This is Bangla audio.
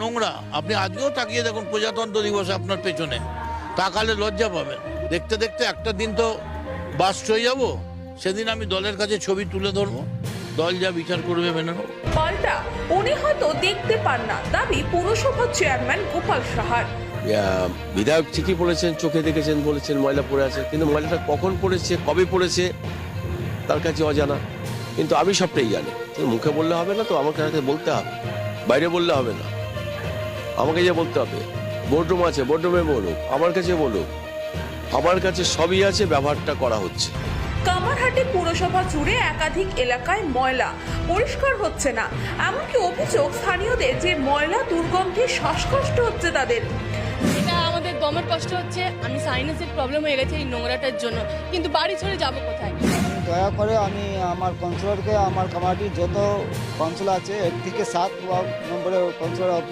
নোংরা। আপনি আজকেও তাকিয়ে দেখুন প্রজাতন্ত্র দিবসে আপনার পেছনে। তাকালে লজ্জা পাবেন। দেখতে দেখতে একটা দিন তো বাস হয়ে যাব। সেদিন আমি দলের কাছে ছবি তুলে ধরবো। দল যা বিচার করবে মেনে নেব। পাল্টা। উনি হয়তো দেখতে পান না। দাবি পুরসভার চেয়ারম্যান গোপাল সাহার। বিধায়ক ঠিকই বলেছেন চোখে দেখেছেন বলেছেন ময়লা পড়ে আছে। কিন্তু ময়লাটা কখন পড়েছে কবে পড়েছে তার কাছে অজানা। কিন্তু আমি সবটাই জানি। মুখে বললে হবে না তো আমার কাছে বলতে হবে। বাইরে বললে হবে না। আমাকে যে বলতে হবে। বোর্ডরুম আছে বোর্ডরুমে বলুক আমার কাছে বলুক আমার কাছে সবই আছে ব্যবহারটা করা হচ্ছে। কামারহাটি পুরসভা জুড়ে একাধিক এলাকায় ময়লা পরিষ্কার হচ্ছে না। এমনকি অভিযোগ স্থানীয়দের যে ময়লা দুর্গন্ধে শ্বাসকষ্ট হচ্ছে তাদের। এটা আমাদের দমের কষ্ট হচ্ছে আমি সাইনাসের প্রবলেম হয়ে গেছে এই নোংরাটার জন্য। কিন্তু বাড়ি ছেড়ে যাব কোথায়? দয়া করে আমি আমার কাউন্সিলরকে আমার কমিটির যত কাউন্সিলর আছে এক থেকে সাত নম্বরের কাউন্সিলর অবধি